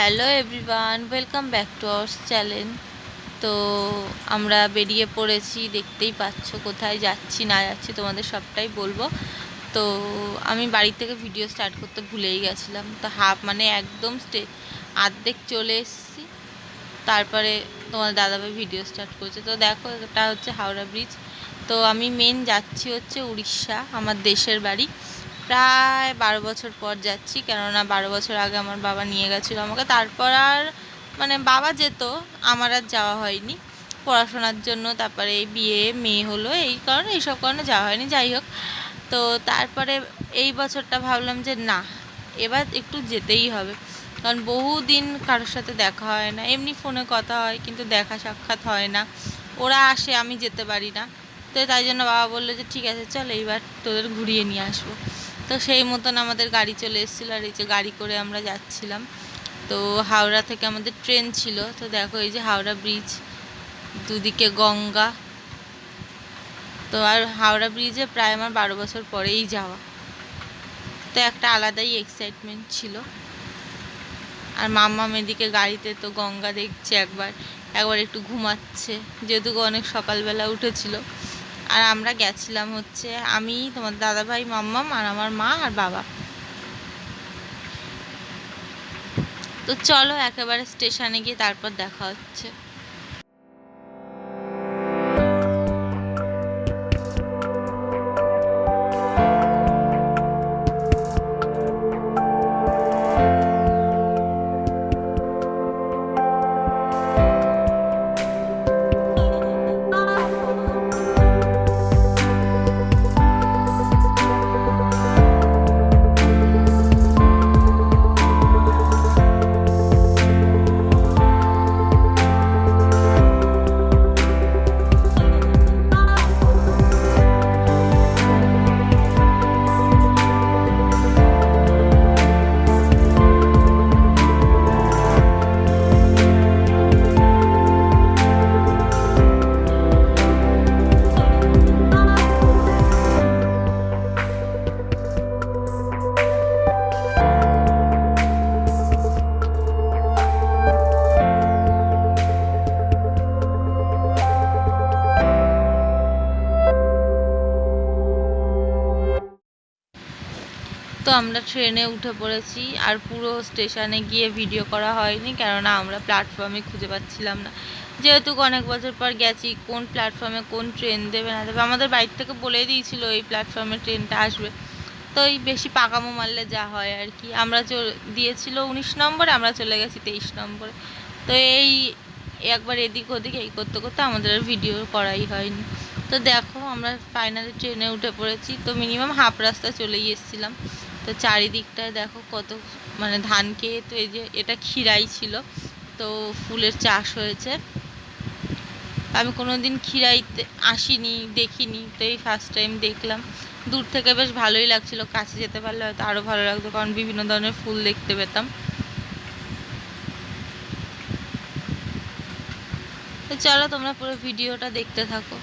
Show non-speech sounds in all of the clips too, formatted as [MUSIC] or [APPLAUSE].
Hello everyone welcome back to our channel তো আমরা বেরিয়ে পড়েছি, দেখতেই পাচ্ছ কোথায় যাচ্ছি, না যাচ্ছি, তোমাদের সবটাই বলব। তো আমি বাড়ি থেকে ভিডিও স্টার্ট করতে ভুলেই গেছিলাম। তো হাফ মানে একদম স্টে আর্ধেক চলে এসেছি। তারপরে তোমার দাদাভাই ভিডিও স্টার্ট করছে। তো দেখো, এটা হচ্ছে হাওড়া ব্রিজ তো আমি মেন যাচ্ছি হচ্ছে উড়িষ্যা, আমার দেশের বাড়ি। প্রায় বারো বছর পর যাচ্ছি, কেননা বারো বছর আগে আমার বাবা নিয়ে গেছিল আমাকে। তারপর আর মানে বাবা যেত, আমার আর যাওয়া হয়নি। পড়াশোনার জন্য তারপরে এই বিয়ে, মেয়ে হলো, এই কারণে, এইসব কারণে যাওয়া হয়নি, যাই হোক। তো তারপরে এই বছরটা ভাবলাম যে না, এবার একটু যেতেই হবে। কারণ বহুদিন কারোর সাথে দেখা হয় না, এমনি ফোনে কথা হয়, কিন্তু দেখা সাক্ষাৎ হয় না। ওরা আসে, আমি যেতে পারি না। তো তাই জন্য বাবা বলল যে, ঠিক আছে, চল এইবার তোদের ঘুরিয়ে নিয়ে আসব। তো সেই মতন আমাদের গাড়ি চলে এসেছিল আর এই যে গাড়ি করে আমরা যাচ্ছিলাম। তো হাওড়া থেকে আমাদের ট্রেন ছিল। তো দেখো এই যে হাওড়া ব্রিজ, দুদিকে গঙ্গা। তো আর হাওড়া ব্রিজে প্রায় আমার বারো বছর পরেই যাওয়া। তো একটা আলাদাই এক্সাইটমেন্ট ছিল। আর মাম্মা এদিকে গাড়িতে তো গঙ্গা দেখছে একবার একবার একটু ঘুমাচ্ছে। যেহেতু অনেক সকালবেলা উঠেছিল। আর আমরা গেছিলাম হচ্ছে আমি, তোমার দাদা ভাই মাম্মাম আর আমার মা আর বাবা। তো চলো একেবারে স্টেশনে গিয়ে তারপর দেখা হচ্ছে। আমরা ট্রেনে উঠে পড়েছি আর পুরো স্টেশনে গিয়ে ভিডিও করা হয়নি কেননা আমরা প্ল্যাটফর্মে খুঁজে পাচ্ছিলাম না। যেহেতু অনেক বছর পর গেছি, কোন প্ল্যাটফর্মে কোন ট্রেন দেবে না দেবে, আমাদের বাড়ি থেকে বলে দিয়েছিল এই প্ল্যাটফর্মে ট্রেনটা আসবে। তো এই বেশি পাকামো মারলে যা হয় আর কি। আমরা দিয়েছিল উনিশ নম্বরে, আমরা চলে গেছি তেইশ নম্বরে। তো এই একবার এদিক ওদিক, এই করতে করতে আমাদের আর ভিডিও করাই হয়নি। তো দেখো আমরা ফাইনালি ট্রেনে উঠে পড়েছি। তো মিনিমাম হাফ রাস্তা চলেই এসেছিলাম। তো চারিদিকটায় দেখো কত মানে ধান খেয়ে তো এই যে এটা ক্ষীরাই ছিল, তো ফুলের চাষ হয়েছে। আমি কোনো দিন ক্ষীরাইতে আসিনি, দেখিনি তো এই ফার্স্ট টাইম দেখলাম। দূর থেকে বেশ ভালোই লাগছিল, কাছে যেতে পারলে হয়তো আরও ভালো লাগতো, কারণ বিভিন্ন ধরনের ফুল দেখতে পেতাম। তো চলো তোমরা পুরো ভিডিওটা দেখতে থাকো।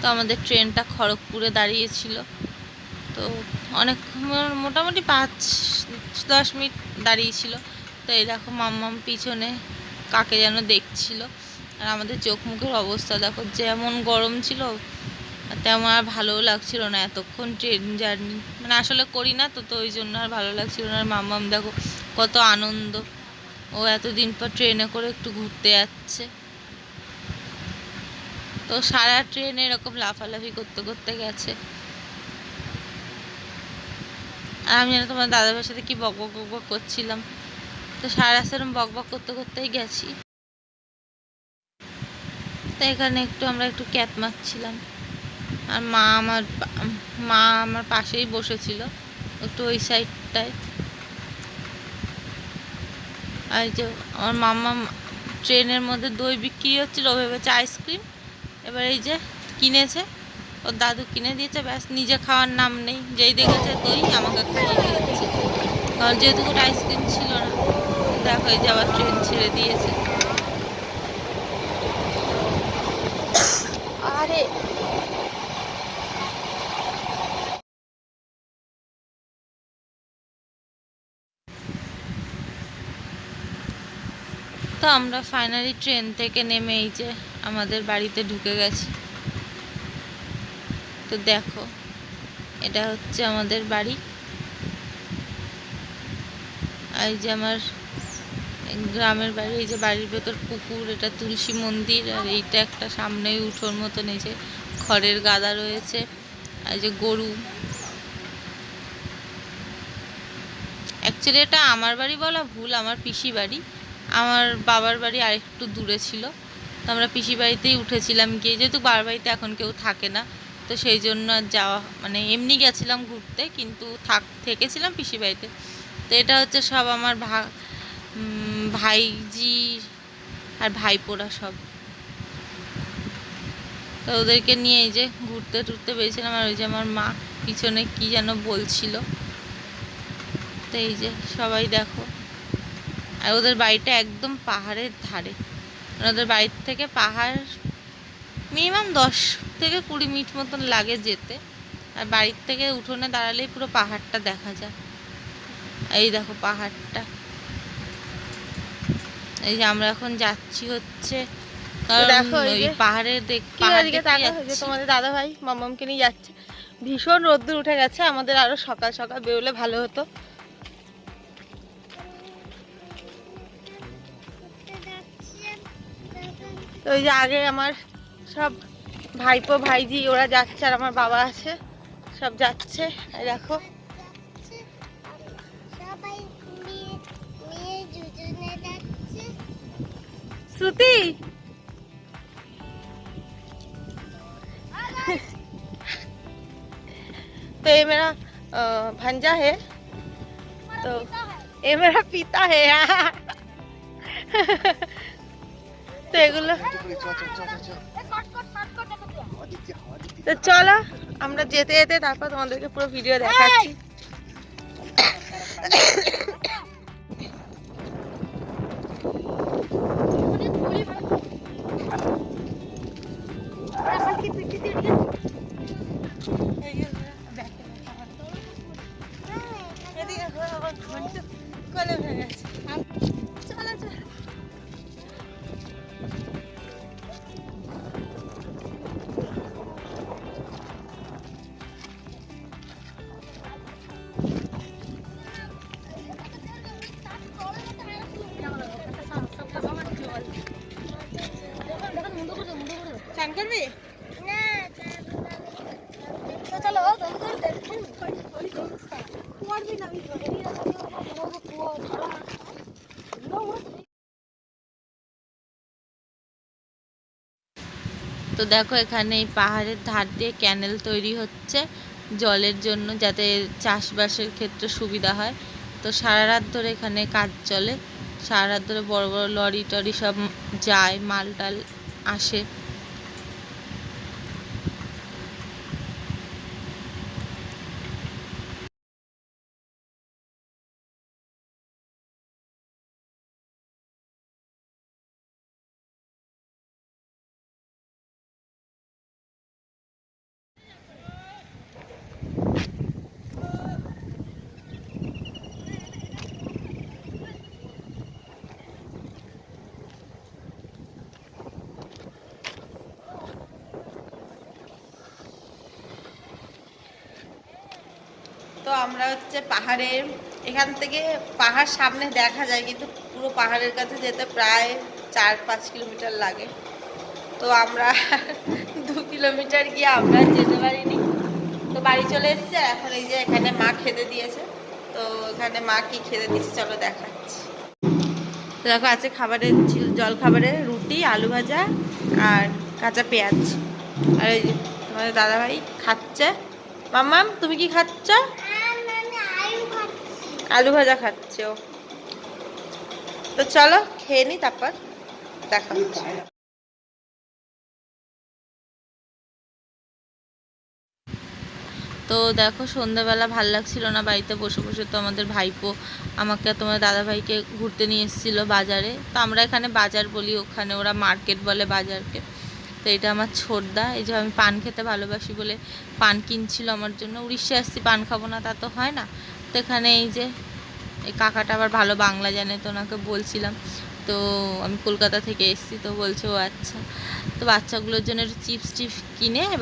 তো আমাদের ট্রেনটা খড়গপুরে দাঁড়িয়েছিল। তো অনেক মোটামুটি পাঁচ, দশ মিনিট দাঁড়িয়েছিল। তো এরকম মাম্মাম পিছনে কাকে যেন দেখছিল। আর আমাদের চোখ মুখের অবস্থা দেখো, যেমন গরম ছিল, তেমন আর ভালোও লাগছিল না। এতক্ষণ ট্রেন জার্নি মানে আসলে করি না তো তো ওই জন্য আর ভালো লাগছিল না। আর মাম্মাম দেখো কত আনন্দ, ও এতদিন পর ট্রেনে করে একটু ঘুরতে যাচ্ছে। তো সারা ট্রেন এরকম লাফালাফি করতে করতে গেছে। আর আমি যেন তোমার দাদা ভাইয়ের সাথে কি বক বক বক করছিলাম। তো সারা রাস্তা এরকম বক বক করতে করতেই গেছি। তো এখানে একটু আমরা একটু ক্যাপ মারছিলাম। আর মা আমার মা আমার পাশেই বসেছিল একটু ওই সাইডটায়। আর যে আমার মামা ট্রেনের মধ্যে দই বিক্রি হচ্ছিল ভেবেছে আইসক্রিম। এবার এই যে কিনেছে, ওর দাদু কিনে দিয়েছে, ব্যাস নিজে খাওয়ার নাম নেই। যেই দেখেছে তুই আমাকে খাইয়ে দিয়েছে। কারণ যেহেতু কোনো আইসক্রিম ছিল না, দেখো এই যে আবার ট্রেন ছেড়ে দিয়েছে। আরে তো আমরা ফাইনালি ট্রেন থেকে নেমে এই যে আমাদের বাড়িতে ঢুকে গেছি। তো দেখো, এটা হচ্ছে আমাদের বাড়ি। এই যে আমার গ্রামের বাড়ি, এই যে বাড়ির ভেতর পুকুর, এটা তুলসী মন্দির, আর এইটা একটা সামনেই উঠোর মতন, এই যে খড়ের গাদা রয়েছে, আর এই যে গরু। অ্যাকচুয়ালি এটা আমার বাড়ি বলা ভুল, আমার পিসি বাড়ি। আমার বাবার বাড়ি আরেকটু দূরে ছিল। তো আমরা পিসি বাড়িতেই উঠেছিলাম গিয়ে। যেহেতু বাবার বাড়িতে এখন কেউ থাকে না, তো সেই জন্য আর যাওয়া মানে এমনি গেছিলাম ঘুরতে, কিন্তু থাক, থেকেছিলাম পিসি বাড়িতে। তো এটা হচ্ছে সব আমার ভা ভাইজি আর ভাইপোরা সব। তো ওদেরকে নিয়ে এই যে ঘুরতে টুরতে বেরিয়েছিলাম, আর ওই যে আমার মা পিছনে কি যেন বলছিল। তো এই যে সবাই দেখো। আর ওদের বাড়িটা একদম পাহাড়ের ধারে। ওদের বাড়ির থেকে পাহাড় মিনিমাম দশ থেকে কুড়ি মিনিট মতন লাগে যেতে। আর বাড়ির থেকে উঠোনে দাঁড়ালেই পুরো পাহাড়টা দেখা যায়। এই দেখো পাহাড়টা। এই যে আমরা এখন যাচ্ছি হচ্ছে পাহাড়। তোমাদের দাদা ভাই মামামকে নিয়ে যাচ্ছে। ভীষণ রোদ্দুর উঠে গেছে আমাদের আরও সকাল সকাল বেরোলে ভালো হতো। তো ওই যে আগে আমার সব ভাইপো ভাইজি ওরা যাচ্ছে আর আমার বাবা আছে সব যাচ্ছে এই দেখো সবাই মেয়ে মেয়ে দুজনে যাচ্ছে শ্রুতি तो ये मेरा अ, भांजा है तो ये मेरा पिता है তো [LAUGHS] তো চলো আমরা যেতে যেতে তারপর তোমাদেরকে পুরো ভিডিও দেখাচ্ছি। তো দেখো এখানে এই পাহাড়ের ধার দিয়ে ক্যানেল তৈরি হচ্ছে জলের জন্য যাতে চাষবাসের ক্ষেত্রে সুবিধা হয়। তো সারা রাত ধরে এখানে কাজ চলে। সারা রাত ধরে বড় বড় লরি টরি সব যায়, মাল টাল আসে। তো আমরা হচ্ছে পাহাড়ে, এখান থেকে পাহাড় সামনে দেখা যায়, কিন্তু পুরো পাহাড়ের কাছে যেতে প্রায় চার পাঁচ কিলোমিটার লাগে। তো আমরা [LAUGHS] দু কিলোমিটার গিয়ে আমরা যেতে পারিনি। তো বাড়ি চলে এসেছি এখন এই যে এখানে মা খেতে দিয়েছে। তো এখানে মা কি খেতে দিচ্ছে চলো দেখাচ্ছি। তো দেখো আছে খাবারের জল খাবারে রুটি, আলু ভাজা আর কাঁচা পেঁয়াজ। আর এই যে তোমাদের দাদাভাই খাচ্ছে। মাম্মাম, তুমি কি খাচ্ছ? আলু ভাজা খাচ্ছে ও। তো চলো খেয়ে নি, তারপর দেখা হচ্ছে। তো দেখো, সন্ধ্যাবেলা ভালো লাগছিল না, বাড়িতে বসে বসে তো আমাদের ভাইপো আমাকে আর তোমার দাদা ভাইকে ঘুরতে নিয়ে এসেছিল বাজারে। তো আমরা এখানে বাজার বলি, ওখানে ওরা মার্কেট বলে বাজারকে। তো এটা আমার ছোটদা, এই যে আমি পান খেতে ভালোবাসি বলে পান কিনছিল আমার জন্য। উড়িষ্যা আসছি, পান খাব না তা তো হয় না। তো এখানে এই যে, এই কাকাটা আবার ভালো বাংলা জানে তো ওনাকে বলছিলাম। তো আমি কলকাতা থেকে এসেছি, তো বলছে ও আচ্ছা। তো বাচ্চাগুলোর জন্য চিপস টিপস কিনে